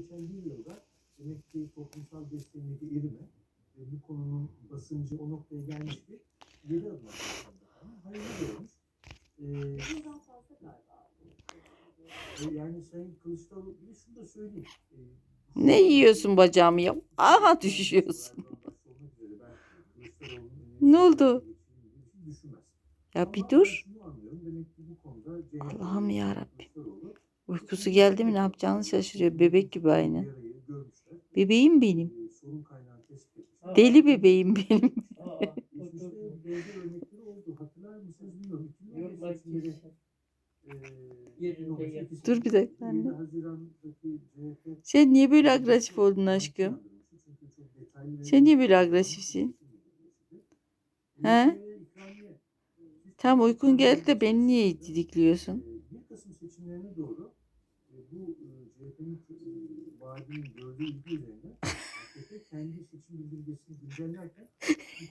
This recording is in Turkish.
geçen bir yılda demek ki toplumsal destekleri erime ve bu konunun basıncı o noktaya gelmiş bir geri adım atmak Hayırlı görmüş. Ee, Bundan fazla galiba. e, yani Sayın Kılıçdaroğlu bir de şunu da söyleyeyim. Ee, Ne yiyorsun bacağımı ya? Aha düşüyorsun. Ne oldu? Ya bir dur. Allah'ım yarabbim. Kılıçdaroğlu Uykusu geldi mi ne yapacağını şaşırıyor. Bebek gibi aynı. Bebeğim benim. Ee. Deli bebeğim benim. Dur, dur, dur. benzer örnekleri oldu. Hatırlar mısınız bilmiyorum. 2015 Yok, bak, seçimleri, eee, Yerinde 2018 yer. Dur bir dakika 27 anne. Sen niye böyle agresif oldun aşkım? Sen niye böyle agresifsin? He? Tam uykun geldi de beni niye didikliyorsun? Eee, 1 Kasım seçimlerine doğru bu CHP'nin vaadinin gördüğü ilgi üzerine AKP kendi seçim bildirgesini güncellerken